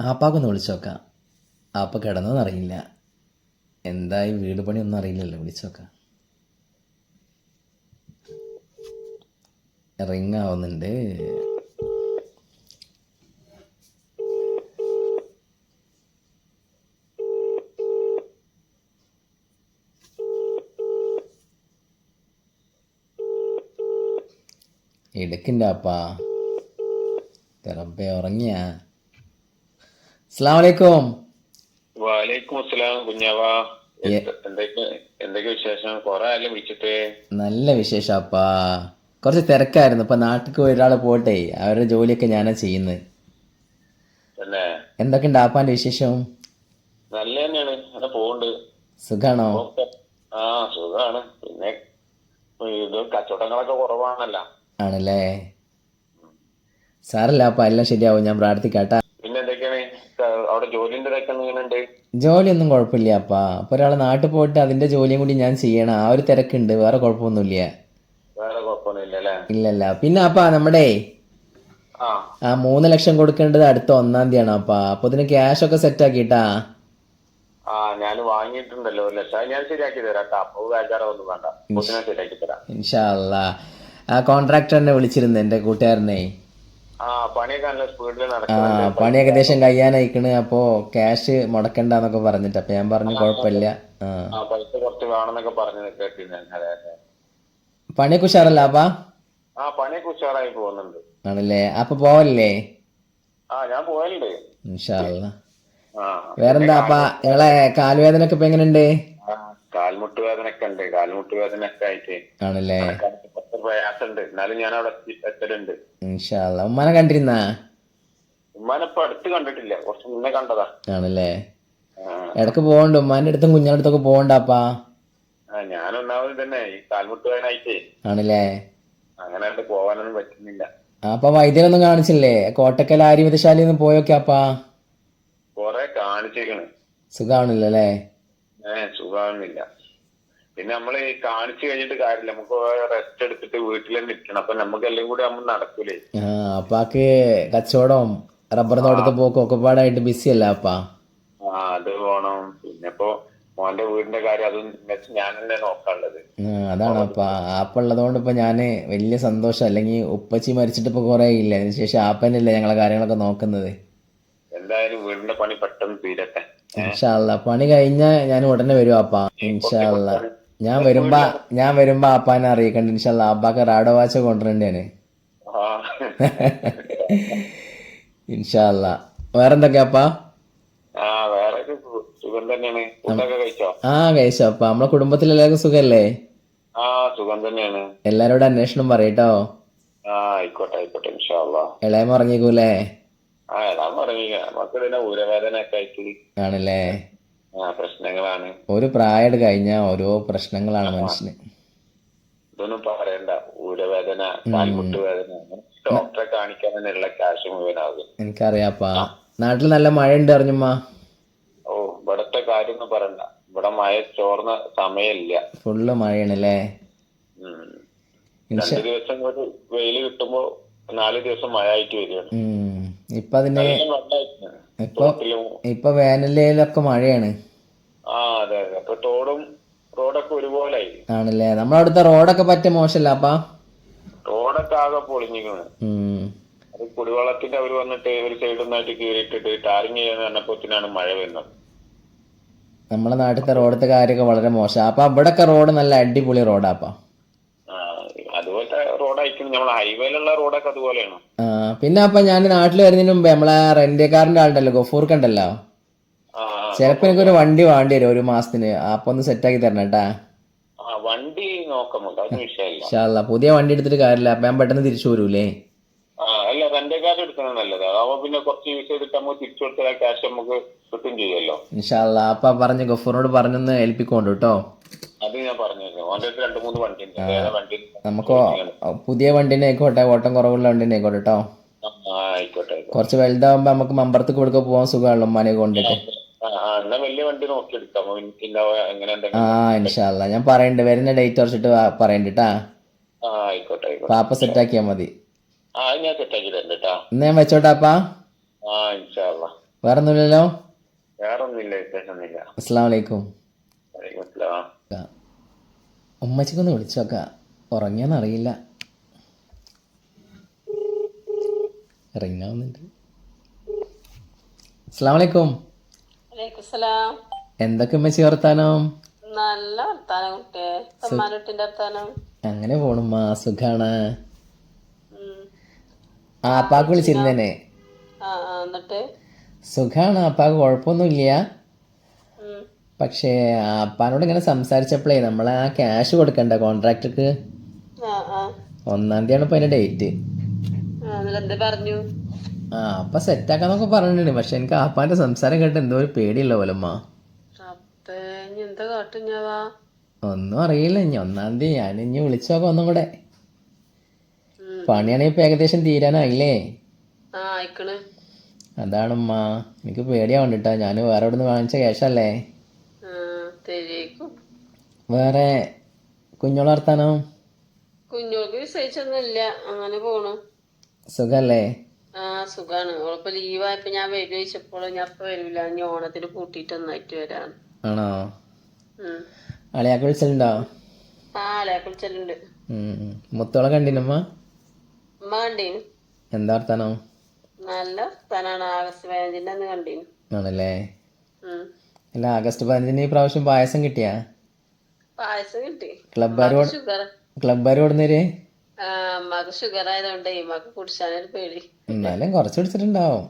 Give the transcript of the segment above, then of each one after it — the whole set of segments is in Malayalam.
ആപ്പാക്കൊന്ന് വിളിച്ചു നോക്കാം. ആപ്പ കിടന്നോന്ന് അറിയില്ല. എന്തായി വീട് പണി ഒന്നും അറിയില്ലല്ലോ വിളിച്ചു നോക്കാം. റിങ് ആവുന്നുണ്ട്. എടുക്കണ്ട അപ്പാ റബ്ബെ ഉറങ്ങിയ. അസ്സാം വലൈക്കും വാലേക്കും അസ്സലാം കുഞ്ഞാവ. എന്തൊക്കെ എന്തൊക്കെ വിശേഷം? കൊറേ ആയാലും വിളിച്ചിട്ട്. നല്ല വിശേഷം അപ്പാ കുറച്ച് തിരക്കായിരുന്നു. ഇപ്പൊ നാട്ടിൽ ഒരാൾ പോട്ടെ. അവരുടെ ജോലിയൊക്കെ ഞാനാ ചെയ്യുന്നത് എന്തൊക്കെ ഉണ്ട് ആപ്പാന്റെ വിശേഷം? നല്ല തന്നെയാണ് അങ്ങനെ പോണ്ട് സുഖാണോ? ആ സുഖാണ്. പിന്നെ ഇത് കച്ചവടങ്ങളൊക്കെ കുറവാണല്ലോ. ആണല്ലേ? സാരല്ല അപ്പ. എല്ലാം ശരിയാവും. ഞാൻ പ്രാർത്ഥിക്കാട്ടാ പിന്നെ എന്തൊക്കെയാണ് ക- അവിടെ ജോലിന്റെ ഇതൊക്കെ എങ്ങനെയുണ്ട് ജോലിയൊന്നും കുഴപ്പമില്ല അപ്പാ. അപ്പൊ ഒരാളെ നാട്ടിൽ പോയിട്ട് അതിന്റെ ജോലിയും കൂടി ഞാൻ ചെയ്യണം. ആ ഒരു തിരക്കുണ്ട് വേറെ കുഴപ്പമൊന്നുമില്ല. ഇല്ലല്ല. പിന്നെ അപ്പാ നമ്മുടെ ആ. മൂന്ന് ലക്ഷം കൊടുക്കേണ്ടത് അടുത്ത ഒന്നാം തീയതി തീയതിയാണ് അപ്പാ. അപ്പൊ ഇതിന് ക്യാഷ് ഒക്കെ സെറ്റ് ആക്കിട്ടാ ആ ഞാൻ വാങ്ങിയിട്ടുണ്ടല്ലോ ഒരു ലക്ഷം. ഞാൻ ശരിയാക്കി തരാം അപ്പൊ വേണ്ട പൊട്ടിനെ ശരിയാക്കി തരാം. ഇൻഷാല്ല ആ കോൺട്രാക്ടറിനെ വിളിച്ചിരുന്നു എന്റെ കൂട്ടുകാരനെ. പണി ഏകദേശം കഴിയാനായിക്കണ് അപ്പോ ക്യാഷ് മുടക്കണ്ടെന്നൊക്കെ പറഞ്ഞിട്ട്. അപ്പൊ ഞാൻ പറഞ്ഞു കുഴപ്പമില്ല. പണിയൊക്കെ ഉഷാറല്ല അപ്പാ? ആണല്ലേ? അപ്പൊ പോവല്ലേ വേറെന്താ അപ്പാ? നിങ്ങളെ കാൽവേദന ഒക്കെ ഇപ്പൊ എങ്ങനെയുണ്ട്? കാൽമുട്ട് വേദന ഒക്കെ ഉണ്ട്. കാൽമുട്ട് വേദന ഒക്കെ ആയിട്ട് ആണല്ലേ? പ്രയാസമുണ്ട് എന്നാലും ഞാൻ അവിടെ എത്തി- എത്തലുണ്ട്. ഇൻഷാല്ല ഉമ്മാനെ കണ്ടിരുന്നാ? ഉമ്മാനിപ്പോ അടുത്ത് കണ്ടിട്ടില്ല. കുറച്ച് മുന്നേ കണ്ടതാ. ആണല്ലേ? ഇടയ്ക്ക് പോകണ്ട ഉമ്മാന്റെ അടുത്തും കുഞ്ഞാന്റെ അടുത്തൊക്കെ പോകണ്ട അപ്പാ ആ ഞാൻ ഒന്നാമത് തന്നെ ഈ കാൽമുട്ട് വേനായിട്ടേ ആണല്ലേ? അങ്ങനെ പോവാനൊന്നും പറ്റുന്നില്ല. അപ്പൊ വൈദ്യനൊന്നും കാണിച്ചില്ലേ? കോട്ടക്കൽ ആര്യവൈദ്യശാലയിൽ പോയൊക്കെ അപ്പാ കൊറേ കാണിച്ചേക്കണ്. സുഖാണല്ലോ അല്ലേ ഏഹ് സുഖമാകുന്നില്ല പിന്നെ നമ്മൾ ഈ കാണിച്ചു കഴിഞ്ഞിട്ട് കാര്യമില്ല. നമുക്ക് റെസ്റ്റ് എടുത്തിട്ട് വീട്ടിൽ തന്നെ ഇരിക്കണം അപ്പൊ നമുക്ക് എല്ലാം കൂടി നമ്മൾ നടക്കൂലേ? അപ്പാക്ക് കച്ചവടവും റബ്ബർ തോട്ടത്തിൽ പോക്കും ഒക്കെ പാടായിട്ട് ബിസി അല്ല അപ്പാ? ആ അത് പോണം പിന്നെ ഇപ്പൊ മോന്റെ വീടിന്റെ കാര്യം അതും ഞാൻ തന്നെ നോക്കാനുള്ളത്. അതാണ് അപ്പ. ആപ്പ് ഉള്ളതുകൊണ്ട് ഇപ്പൊ ഞാൻ വലിയ സന്തോഷം. അല്ലെങ്കിൽ ഉപ്പച്ചി മരിച്ചിട്ട് ഇപ്പൊ കുറെ ഇല്ല അതിനുശേഷം ആപ്പന്നല്ലേ ആപ്പനല്ലേ ഞങ്ങളെ കാര്യങ്ങളൊക്കെ നോക്കുന്നത്. എന്തായാലും വീടിന്റെ പണി പെട്ടെന്ന് തീരട്ടെ. ഇൻഷാല്ല പണി കഴിഞ്ഞ ഞാൻ ഉടനെ വരും അപ്പ. ഇൻഷാല്ല ഞാൻ വരുമ്പോ ഞാൻ വരുമ്പോ അപ്പാനെ അറിയിക്കണ്ട. ഇൻഷാല്ല അബ്ബാക്ക് റാഡോ വാച്ച് കൊണ്ടുവരണ്ടേന് ഇൻഷാല്ല വേറെന്തൊക്കെയാ അപ്പാ? ആ കഴിച്ചോ? അപ്പ. നമ്മളെ കുടുംബത്തിൽ എല്ലാവർക്കും സുഖല്ലേ? എല്ലാരോടും അന്വേഷണം പറയട്ടോ. ഇളയമ ആയിട്ട്. ആണല്ലേ? പ്രശ്നങ്ങളാണ്. ഒരു പ്രായം കഴിഞ്ഞാൽ ഓരോ പ്രശ്നങ്ങളാണ് മനുഷ്യന്. ഇതൊന്നും പറയണ്ട. ഊരവേദന കാൽമുട്ട് വേദന ഡോക്ടറെ കാണിക്കാൻ തന്നെയുള്ള ക്യാഷ് മുഴുവനാകും എനിക്കറിയാപ്പാ. നാട്ടിൽ നല്ല മഴ ഉണ്ട് അറിഞ്ഞുമ്മ. ഓ ഇവിടത്തെ കാര്യമൊന്നും പറയണ്ട. ഇവിടെ മഴ ചോർന്ന സമയമില്ല. ഫുള്ള് മഴയാണല്ലേ? രണ്ടു ദിവസം ഒരു വെയിൽ കിട്ടുമ്പോ നാല് ദിവസം മഴ ആയിട്ട് വരികയാണ്. ഇപ്പൊ അതിന് നല്ല ഇപ്പൊ ഇപ്പൊ വേനലിലൊക്കെ മഴയാണ്. ആ അതെ അതെ. അപ്പൊ തോടും റോഡൊക്കെ ഒരുപോലായി. ആണല്ലേ? നമ്മളവിടുത്തെ റോഡൊക്കെ പറ്റ മോശമല്ല അപ്പാ? റോഡൊക്കെ ആകെ പൊളിഞ്ഞിരിക്കുന്നു ഉം. അത് കുടിവെള്ളത്തിന്റെ അവർ വന്നിട്ട് ഒരു സൈഡിൽ നിന്നായിട്ട് കീറിയിട്ടിട്ട് ടാറിങ് ചെയ്യാൻ പറഞ്ഞപ്പോത്തിനാണ് മഴ വരുന്നത്. നമ്മളെ നാട്ടിലത്തെ റോഡത്തെ കാര്യമൊക്കെ വളരെ മോശം. അപ്പൊ ഇവിടൊക്കെ റോഡ് നല്ല അടിപൊളി റോഡാപ്പാ അതുപോലത്തെ റോഡായിരിക്കും. നമ്മൾ ഹൈവേയിലുള്ള റോഡൊക്കെ അതുപോലെയാണ്. പിന്നെ അപ്പൊ ഞാൻ നാട്ടിൽ വരുന്നതിന് മുമ്പ് നമ്മളെ റെന്റ് കാറിന്റെ ആളുണ്ടല്ലോ ഗഫൂർക്ക് ചിലപ്പോ എനിക്കൊരു വണ്ടി വേണ്ടി വരും ഒരു മാസത്തിന്. അപ്പൊ ഒന്ന് സെറ്റ് ആക്കി തരണം കേട്ടാ ആ വണ്ടി നോക്കാം നമുക്ക്. അതൊന്നും വിഷയമില്ല. ഇൻഷാല്ലാ പുതിയ വണ്ടി എടുത്തിട്ട് കാര്യമില്ല. അപ്പൊ ഞാൻ പെട്ടെന്ന് തിരിച്ചു വരൂലേ? ആ അല്ല റെന്റ് കാർഡ് എടുക്കുന്നത് നല്ലത്. അതാവുമ്പോ പിന്നെ കുറച്ച് യൂസ് ചെയ്തിട്ട് നമുക്ക് തിരിച്ചു കൊടുത്താൽ ക്യാഷ് നമുക്ക് കിട്ടും ചെയ്യുമല്ലോ. ഇൻഷാല്ലാ അപ്പൊ പറഞ്ഞ് ഗഫൂറിനോട് പറഞ്ഞൊന്ന് ഏൽപ്പിക്കോണ്ട് കേട്ടോ അത് ഞാൻ പറഞ്ഞിരുന്നു അടുത്ത് രണ്ട് മൂന്ന് വണ്ടി ഉണ്ട് വേറെ വണ്ടി നമുക്ക് പുതിയ വണ്ടിനെ ആയിക്കോട്ടെ. ഓട്ടം കുറവുള്ള വണ്ടിനെ ആയിക്കോട്ടെ കേട്ടോ ആ ആയിക്കോട്ടെ ആയിക്കോട്ടെ. കുറച്ച് വലുതാവുമ്പോ നമുക്ക് മമ്പറത്ത് കൊടുക്കാൻ പോകാൻ സുഖമാണല്ലോ ഉമ്മാനെ കൊണ്ടിട്ട്. ആ ഇൻഷാല്ല ഞാൻ പറയണ്ട് വരുന്ന ഡേറ്റ് കുറച്ചിട്ട് പറയണ്ട് കേട്ടാ സെറ്റ് ആക്കിയാ പാപ്പ മതി. ഇന്ന് ഞാൻ വെച്ചോട്ടാപ്പാ വേറെ ഒന്നുമില്ലല്ലോ അസ്സാം വലൈക്കും. ഉമ്മച്ചിക്കൊന്ന് വിളിച്ചു നോക്ക. ഉറങ്ങിയെന്നറിയില്ല റിങ്ങാവുന്നുണ്ട് അസ്സാം വലൈക്കും എന്തൊക്കെ മെസ്സി വർത്താനം? നല്ല വർത്താനം കുട്ടിയെ. സമ്മാനട്ടിന്റെ വർത്താനം. അങ്ങനെ പോണുമ്മ സുഖാണ്. ആപ്പാക്ക് വിളിച്ചിരുന്നേനെ. സുഖാണ് ആപ്പാക്ക് കുഴപ്പമൊന്നുമില്ല. പക്ഷേ ആപ്പാനോട് ഇങ്ങനെ സംസാരിച്ചപ്പോഴേ നമ്മൾ ആ ക്യാഷ് കൊടുക്കണ്ട കോൺട്രാക്ടർക്ക് ഒന്നാം തീയതിയാണ് ഇപ്പൊ അതിന്റെ ഡേറ്റ് പറഞ്ഞു? ആ അപ്പൊ സെറ്റാക്കാന്നൊക്കെ പറഞ്ഞിട്ടുണ്ട്. പക്ഷെ എനിക്ക് ആപ്പാന്റെ സംസാരം കേട്ട് എന്തോ ഒരു പേടിയുള്ള പോലമ്മ റബ്ബേ ഇനി എന്താ കാട്ടും ഒന്നും അറിയില്ല. ഇനി ഒന്നാം തീയതി ഞാൻ ഇനി വിളിച്ചു നോക്കാം ഒന്നും കൂടെ. പണിയാണെങ്കിൽ ഇപ്പൊ ഏകദേശം തീരാനായില്ലേ? ആ അയക്കണ് അതാണമ്മ. എനിക്ക് പേടിയാവണ്ടിട്ടാ. ഞാൻ വേറെ എവിടെ നിന്ന് വാങ്ങിച്ച ക്യാഷല്ലേ? ആ തെരേക്കും. വേറെ കുഞ്ഞോളെ വർത്താനോ? കുഞ്ഞോൾക്ക് വിസയിച്ചൊന്നുമില്ല. അങ്ങനെ പോണു. സുഖല്ലേ? ആ സുഖാണ്. ഓളിപ്പോ ലീവായപ്പോ ഞാൻ വരും ചോദിച്ചപ്പോൾ ഞാൻ ഇപ്പൊ വരൂല. ഇനി ഓണത്തിന് കൂട്ടിട്ട് ഒന്നായിട്ട് വരാണ് ആണോ? ഉം. അളിയാക്ക് വിളിച്ചിട്ടുണ്ടോ ആ അലേ കുളിച്ചലുണ്ട്. മുത്തോളെ കണ്ടിനമ്മ ഉമ്മ? കണ്ടീന്. എന്താ വർത്താനോ? നല്ല വർത്താനാണ്. ആഗസ്റ്റ് പതിനഞ്ചിന്റെ അന്ന് കണ്ടീന്. ആണല്ലേ? ഉം. അല്ല ആഗസ്റ്റ് പതിനഞ്ചിന് ഈ പ്രാവശ്യം പായസം കിട്ടിയാ? പായസം കിട്ടി. ക്ലബ്ബാരോട് ഷുഗർ ക്ലബ്ബാര് അമ്മയ്ക്ക് ഷുഗർ ആയതുകൊണ്ട് മക്ക കുടിച്ചാനൊരു പേടി. എന്നാലും കുറച്ച് കുടിച്ചിട്ടുണ്ടാവും.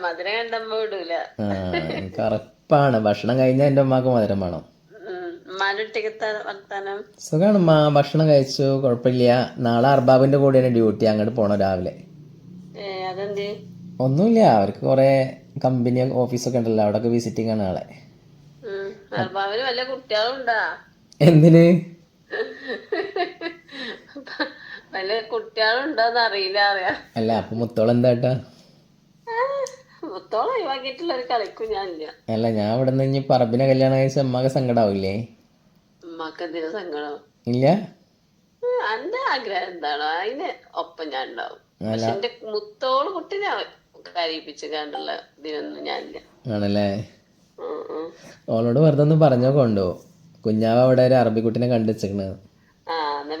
മധുരം കണ്ടമ്മ വിടൂല. ഉറപ്പാണ്. ഭക്ഷണം കഴിഞ്ഞാൽ എന്റെ ഉമ്മാക്ക് മധുരം വേണം. സുഖാണ് ഉമ്മ. ഭക്ഷണം കഴിച്ചു. കുഴപ്പമില്ല. നാളെ അർബാബിന്റെ കൂടെയാണ് ഡ്യൂട്ടി അങ്ങോട്ട് പോണം രാവിലെ. ഒന്നുമില്ല. അവർക്ക് കുറെ കമ്പനി ഓഫീസൊക്കെ ഉണ്ടല്ലോ. അവിടെ വിസിറ്റിംഗ് ആണ് ആളെ. എന്തിന്? വല്ല കുട്ടികളുണ്ടോന്ന് അറിയില്ല അറിയാ. അല്ല അപ്പൊ മുത്തോളം എന്താട്ടാ? മൊത്തോളം ഒഴിവാക്കിയിട്ടുള്ള ഒരു കളിക്കും ഞാനില്ല. അല്ല ഞാൻ ഇവിടെ നിന്ന് ഇനി പറമ്പിനെ കല്യാണം കഴിച്ച അമ്മയ്ക്ക് സങ്കടാവില്ലേ? ഉമ്മക്ക് എന്തിനു സങ്കടം? ഇല്ല? ഉം, എന്റെ ആഗ്രഹം എന്താണോ? അതിന് ഒപ്പം ഞാൻ ഉണ്ടാവും. പക്ഷെ എന്റെ മുത്തോൾ കുട്ടിനെ കരയിപ്പിച്ച് കണ്ടുള്ള ഇതിനൊന്നും ഞാനില്ല. ആണല്ലേ? ഉം, ഉം. ഓളോട് വെറുതെ ഒന്ന് പറഞ്ഞോ കൊണ്ടോ? കുഞ്ഞാവ് അവിടെ ഒരു അറബിക്കുട്ടിനെ കണ്ടു വെച്ചിക്കണ് ആ എന്നാ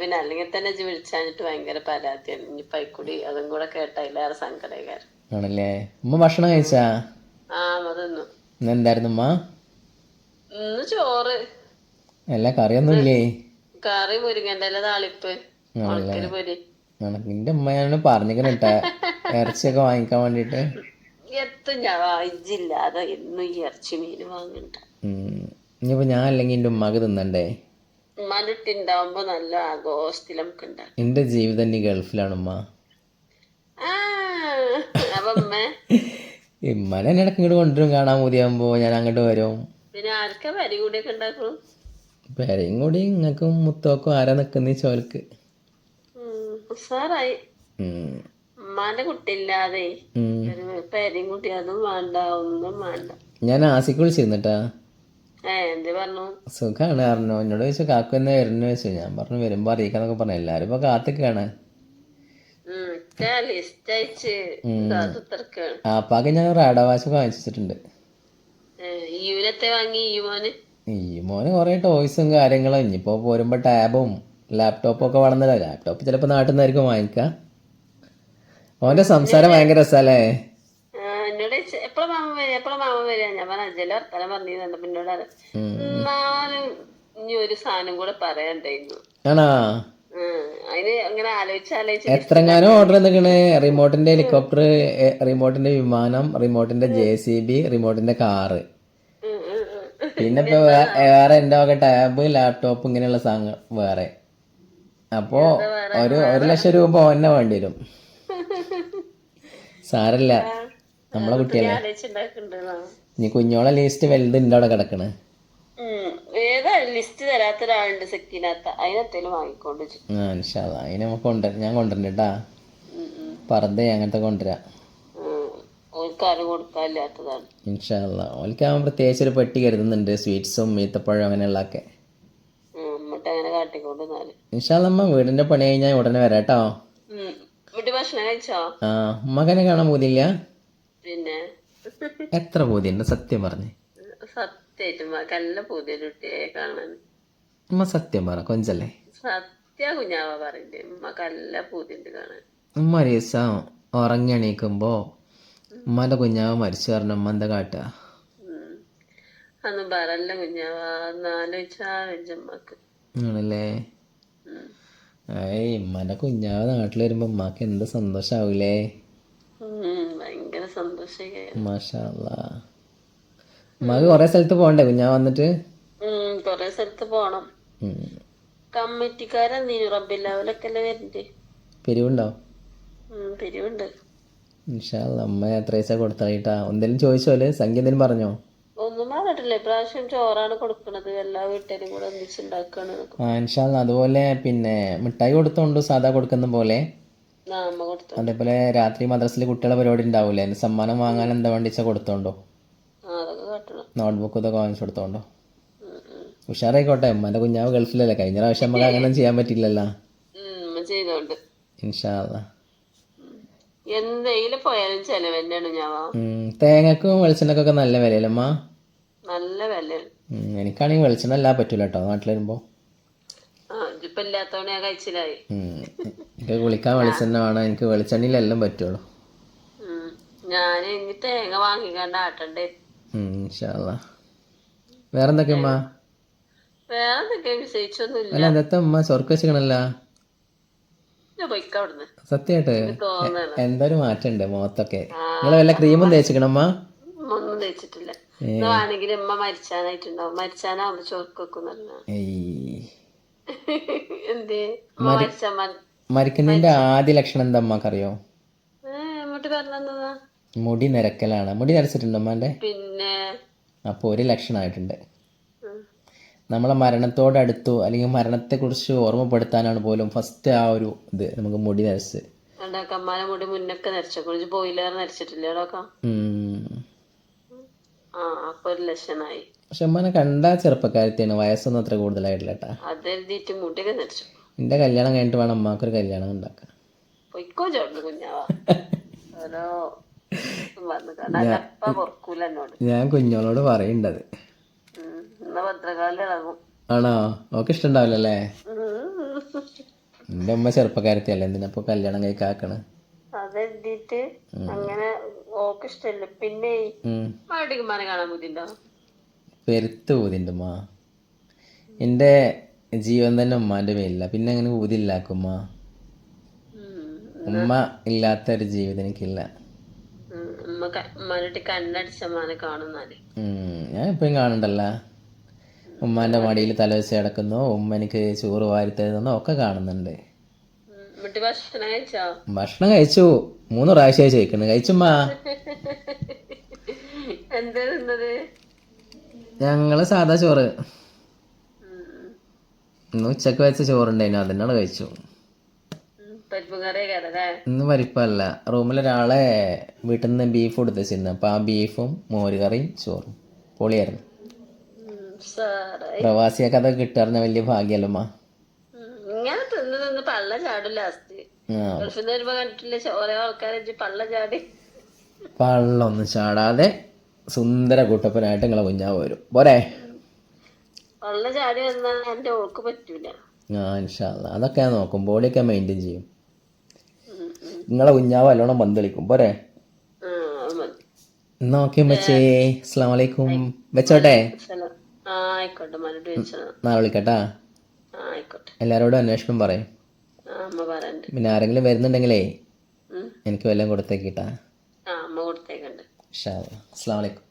പിന്നെ അല്ലെങ്കിൽ തന്നെ ഇജ്ജ് വിളിച്ചാഞ്ഞിട്ട് ഭയങ്കര പരാതിയാണ്. ഇനി പൈക്കുടി അതും കൂടെ കേട്ടതിലേറെ സങ്കടകാരം. ആണല്ലേ? ഉമ്മ ഭക്ഷണം കഴിച്ചാ? ആ അതൊന്നു ഇന്ന് എന്തായിരുന്നു ഉമ്മ? ഇന്ന് ചോറ്. അല്ല കറിയൊന്നും ഇല്ലേ കറി മുരിങ്ങന്റെ അല്ല താളിപ്പ്. ഉണക്കൽ പൊരി. നിന്റെ ഉമ്മയാണ് പറഞ്ഞിക്കണ കേട്ടാ. ഇറച്ചിയൊക്കെ വാങ്ങിക്കാൻ വേണ്ടിട്ട് എത്തും ഞാൻ ഇജ്ജില്ലാതെ എന്നും ഈ ഇറച്ചി മീൻ വാങ്ങണ്ട. ഇനിയിപ്പോ ഞാൻ അല്ലെങ്കിൽ എന്റെ ഉമ്മാക്ക് തിന്നണ്ടേ? ഉമ്മാനിട്ടുണ്ടാവുമ്പോ നല്ല ആഘോഷത്തിൽ നമുക്ക് ഉണ്ടാക്കും എന്റെ ജീവിതം ഇനി ഗൾഫിലാണ് ഉമ്മ ആ അപ്പൊ ഉമ്മ? ഇമ്മനെ എന്നെ ഇടയ്ക്ക് ഇങ്ങോട്ട് കൊണ്ടുവരും കാണാൻ മതിയാകുമ്പോ ഞാൻ അങ്ങോട്ട് വരും. പിന്നെ ആർക്കാ വരി കൂടിയൊക്കെ ഉണ്ടാക്കും? പേരയും കൂടി ഇങ്ങക്കും മുത്തോക്കും ആരാ നിക്കുന്ന ചോൽക്ക്. ഉം, ഉഷാറായി ഉം. ഉമ്മാന്റെ കുട്ടിയില്ലാതെ ഉം. ഒരു പേരയും കുട്ടി അതും വേണ്ട ഒന്നും വേണ്ട. ഞാൻ ആസിക്ക് വിളിച്ചിരുന്നിട്ടാ സുഖാണ് അറിഞ്ഞു? എന്നോട് ചോദിച്ചു കാക്കു എന്നെ വരുന്ന? ചോദിച്ചു. ഞാൻ പറഞ്ഞു വരുമ്പോ അറിയിക്കാന്നൊക്കെ പറഞ്ഞു. എല്ലാരും ഇപ്പൊ കാത്തിക്കാണ്. അപ്പാക്ക് ഞാൻ റാഡ വാച്ചൊക്കെ വാങ്ങിച്ചിട്ടുണ്ട്. ഈ മോന്? കൊറേ ടോയ്സും കാര്യങ്ങളും. ഇനിയിപ്പോ പോരുമ്പോ ടാബും ലാപ്ടോപ്പും ഒക്കെ വളർന്നില്ല ലാപ്ടോപ്പ് ചിലപ്പോ നാട്ടിൽ നിന്നായിരിക്കും വാങ്ങിക്കാം. ഓന്റെ സംസാരം ഭയങ്കര രസല്ലേ ആ, എന്നോട് എപ്പോഴും മാമ വരിക എപ്പോഴും മാമ വരിക. ഞാൻ പറഞ്ഞ അജല വർത്തനം എന്റെ പിന്നോട് എന്നാലും ഇനി ഒരു സാധനം കൂടെ പറയണ്ടായിരുന്നു. ആണാ? അതിന് അങ്ങനെ ആലോചിച്ച് ആലോചിച്ച് എത്രങ്ങാനും ഓർഡർ എന്തൊക്കെയാണ് റിമോട്ടിന്റെ ഹെലികോപ്റ്റർ റിമോട്ടിന്റെ വിമാനം റിമോട്ടിന്റെ ജെ സി ബി റിമോട്ടിന്റെ കാറ്. പിന്നെ ഇപ്പൊ വേറെ എന്റെ വക ടാബ് ലാപ്ടോപ്പ് ഇങ്ങനെയുള്ള സാധനങ്ങൾ വേറെ. അപ്പോ ഒരു ഒരു ലക്ഷം രൂപ ഓന്നെ വേണ്ടി വരും. സാരല്ല. നമ്മളെ കുട്ടിയല്ലേ? ഇനി കുഞ്ഞോളെ വലുത് വലുതുണ്ട് അവിടെ കിടക്കണ്. ഏതാ ലിസ്റ്റ് തരാത്ത ഒരാളുണ്ട് സെക്കിനകത്ത്. അതിനെത്തേലും വാങ്ങിക്കൊണ്ട് ആ ഇൻഷാല്ലാ അതിന് നമുക്ക് കൊണ്ടുവര ഞാൻ കൊണ്ടുവരണ്ടാ പറഞ്ഞ. പറന്തേ അങ്ങനത്തെ കൊണ്ടുവരാം. ഇൻഷാല്ല ഓൽക്ക് അവൻ പ്രത്യേകിച്ച് ഒരു പെട്ടി കരുതുന്നുണ്ട്. സ്വീറ്റ്സും ഈത്തപ്പഴം അങ്ങനെയുള്ളതൊക്കെ. എന്നിട്ട് അങ്ങനെ കാട്ടിക്കൊണ്ടുവന്നാൽ ഇൻഷാല്ല അമ്മ വീടിന്റെ പണി കഴിഞ്ഞാൽ ഉടനെ വരാട്ടോ. ആ ഉമ്മക്കനെ കാണാൻ പോതില്ല പിന്നെ? എത്ര പൂതിയുണ്ട്? സത്യം പറഞ്ഞേ. സത്യായിട്ടും കുട്ടിയെ കാണാൻ. ഉമ്മ സത്യം പറ. കൊഞ്ചല്ലേ? സത്യ കുഞ്ഞാവ പറയണ്ടേ. ഉമ്മ കല്ല പൂതി കാണാൻ. ഉമ്മ ഒരു ദിവസം ഉറങ്ങി എണീക്കുമ്പോ ഉമ്മന്റെ കുഞ്ഞാവ് മരിച്ചു പറഞ്ഞ ഉമ്മ എന്താ കാട്ടുക അന്ന് അന്നും പറല്ല കുഞ്ഞാവ. എന്നാലോചിച്ചാ വെഞ്ചമ്മക്ക് ആണല്ലേ? ഏയ് ഉമ്മന്റെ കുഞ്ഞാവ് നാട്ടിൽ വരുമ്പോ ഉമ്മാക്ക് എന്ത് സന്തോഷാവൂലേ? ഭയങ്കര കൊറേ സ്ഥലത്ത് പോകണ്ടേ? കുഞ്ഞാവ് വന്നിട്ട്? കൊറേ സ്ഥലത്ത് പോണം. ഉം. കമ്മിറ്റിക്കാരെന്തീനു? റബ്ബില്ലാവലൊക്കെ വരണ്ടേ? പിരിവുണ്ടോ? പിരിവുണ്ട്. അമ്മ എത്ര പൈസ കൊടുത്തായിട്ടാ? എന്തെങ്കിലും ചോദിച്ചോൽ സംഖ്യ എന്തെങ്കിലും പറഞ്ഞോ? ഒന്നും പറഞ്ഞിട്ടില്ല. ഇപ്രാവശ്യം ചോറാണ് കൊടുക്കണത്. എല്ലാ വീട്ടിലും കൂടെ ഇൻഷാല്ല അതുപോലെ പിന്നെ മിഠായി കൊടുത്തോണ്ട് സാധാ കൊടുക്കുന്ന പോലെ അതേപോലെ രാത്രി മദ്രസിൽ കുട്ടികളെ പരിപാടി ഉണ്ടാവൂലേ? അതിന് സമ്മാനം വാങ്ങാൻ എന്താ വേണ്ടി വെച്ചാൽ കൊടുത്തോണ്ടോ? നോട്ട്ബുക്ക് ഇതൊക്കെ വാങ്ങിച്ചു കൊടുത്തോണ്ടോ. ഉഷാറായിക്കോട്ടെ. ഉമ്മാന്റെ കുഞ്ഞാവ് ഗൾഫിലല്ലേ? കഴിഞ്ഞ പ്രാവശ്യം നമുക്ക് അങ്ങനെ ചെയ്യാൻ പറ്റില്ലല്ലോ. ഇൻഷാല്ല എന്തെങ്കിലും പോയാലും ഞാവാ തേങ്ങക്കും വെളിച്ചെണ്ണക്കൊക്കെ നല്ല വിലയല്ലമ്മ നല്ല വില എനിക്കാണെങ്കിൽ വെളിച്ചെണ്ണ അല്ല പറ്റൂല കേട്ടോ നാട്ടിൽ വരുമ്പോ. ഇല്ലാത്തോണ്ട് ഞാൻ കഴിച്ചില്ലായി എനിക്ക് കുളിക്കാൻ വെളിച്ചെണ്ണ വേണം. എനിക്ക് വെളിച്ചെണ്ണയിലെല്ലാം പറ്റുള്ളൂ. ഞാൻ ഇനി തേങ്ങ വാങ്ങിക്കണ്ട ആട്ടണ്ടേ. വേറെ എന്തൊക്കെ അമ്മ വേറെ എന്തൊക്കെ വിശേഷിച്ചൊന്നുമില്ല. അല്ല എന്താ അമ്മ ചൊർക്ക് വെച്ചിക്കണല്ല സത്യമായിട്ട് എന്തൊരു മാറ്റമുണ്ട് മുഖത്തൊക്കെ. നിങ്ങൾ വല്ല ക്രീമും തേച്ചിക്കണമ്മ? ഒന്നും തേച്ചിട്ടില്ല. ഇന്നാണെങ്കിൽ ഉമ്മ മരിച്ചാനായിട്ടുണ്ടാവും. മരിച്ചാനാവുമ്പോ ചോർക്ക് എന്തേ? മരിച്ച മരിക്കുന്നതിന്റെ ആദ്യ ലക്ഷണം എന്താ അമ്മക്കറിയോ? മുടി നിരക്കലാണ്. മുടി നരച്ചിട്ടുണ്ടോ അമ്മാന്റെ പിന്നെ? അപ്പോൾ ഒരു ലക്ഷണമായിട്ടുണ്ട്. നമ്മളെ മരണത്തോടടുത്തു അല്ലെങ്കിൽ മരണത്തെക്കുറിച്ച് ഓർമ്മപ്പെടുത്താനാണ് പോലും ഫസ്റ്റ് ആ ഒരു ഇത് നമുക്ക് മുടി നരച്ച്. മുടി മുന്നൊക്കെ നരച്ചു പക്ഷെ അമ്മനെ കണ്ടാ ചെറുപ്പക്കാരത്തെയാണ് വയസ്സൊന്നും അത്ര കൂടുതലായിട്ടില്ല കേട്ടാ അതെഴുതിയിട്ട് മുടിയൊക്കെ നരച്ചു. എന്റെ കല്യാണം കഴിഞ്ഞിട്ട് വേണം അമ്മാക്കൊരു കല്യാണം ഉണ്ടാക്കാൻ. പൊയ്ക്കോ ചോട്ടു കുഞ്ഞാവ. ഓരോ വന്നു കാരണം അപ്പ പൊറക്കൂല എന്നോട്. ഞാൻ കുഞ്ഞോളോട് പറയണ്ടത്. ഉം. ഭദ്രകാലം ആണോ? ഓക്കെ ഇഷ്ടണ്ടാവില്ലല്ലേ? എന്റെ അമ്മ ചെറുപ്പക്കാരത്തിയല്ലേ? എന്തിനപ്പോ കല്യാണം കഴിക്കാക്കണ്? അങ്ങനെ ഓക്ക് ഇഷ്ടല്ല. പിന്നെ ഉം. മാട്ടിക്കുമാനെ കാണാൻ ബുദ്ധിണ്ടോ പെരുത്ത് ഊതിന്റെ മാ എന്റെ ജീവൻ തന്നെ ഉമ്മാന്റെ മേലില്ല. പിന്നെ അങ്ങനെ ഊതില്ലാക്കും ഉമ്മ. ഉമ്മ ഇല്ലാത്ത ഒരു ജീവിതം എനിക്കില്ല. ഞാൻ ഇപ്പം കാണണ്ടല്ല. ഉമ്മാന്റെ മടിയിൽ തല വെച്ച് കിടക്കുന്നു. ഉമ്മ എനിക്ക് ചോറ് വാരി തരുന്നു. ഒക്കെ കാണുന്നുണ്ട്. ഭക്ഷണം കഴിച്ചോ? മൂന്ന് പ്രാവശ്യമായി ചോദിക്കുന്നു കഴിച്ചുമ്മാ ഞങ്ങൾ സാധാ ചോറ്. ഇന്ന് ഉച്ചയ്ക്ക് വെച്ച ചോറുണ്ടായിരുന്നു അതിനാണ് കഴിച്ചു. ഇന്ന് പരിപ്പല്ല. റൂമിൽ ഒരാളെ വീട്ടിൽ നിന്ന് ബീഫ് കൊടുത്തിരുന്നു അപ്പം ആ ബീഫും മോരുകറിയും ചോറും. പൊളിയായിരുന്നു. പ്രവാസിയൊക്കെ അതൊക്കെ കിട്ടാറുന്ന വലിയ ഭാഗ്യല്ലമ്മ ഞാൻ തിന്ന് തിന്ന് പള്ള ചാടും ലാസ്റ്റ് ആ. ഗൾഫിൽ നിന്ന് വരുമ്പോ കണ്ടിട്ടില്ലേ ഓരോ ആൾക്കാരെ പള്ള ചാടി. പള്ളൊന്നും ചാടാതെ സുന്ദര കൂട്ടപ്പനായിട്ട് നിങ്ങളെ കുഞ്ഞാവ് വരും. പോരെ? പള്ള ചാടി വന്നാൽ എന്റെ ഓൾക്ക് പറ്റൂല. ആ ഇൻഷാല്ല അതൊക്കെ ഞാൻ നോക്കും. ബോഡിയൊക്കെ മെയിന്റെയിൻ ചെയ്യും. നിങ്ങളെ കുഞ്ഞാവ് നല്ലോണം പന്തളിക്കും. പോരെ. എന്നാ ഓക്കെ മച്ചേ. അസ്സാം വലൈക്കും വെച്ചോട്ടെ? നാളെ വിളിക്കട്ടാ? എല്ലാരോടും അന്വേഷണം പറയും. പിന്നെ ആരെങ്കിലും വരുന്നുണ്ടെങ്കിലേ എനിക്ക് വല്ലതും കൊടുത്തേക്കിട്ടാ അസ്സാം വലൈക്കും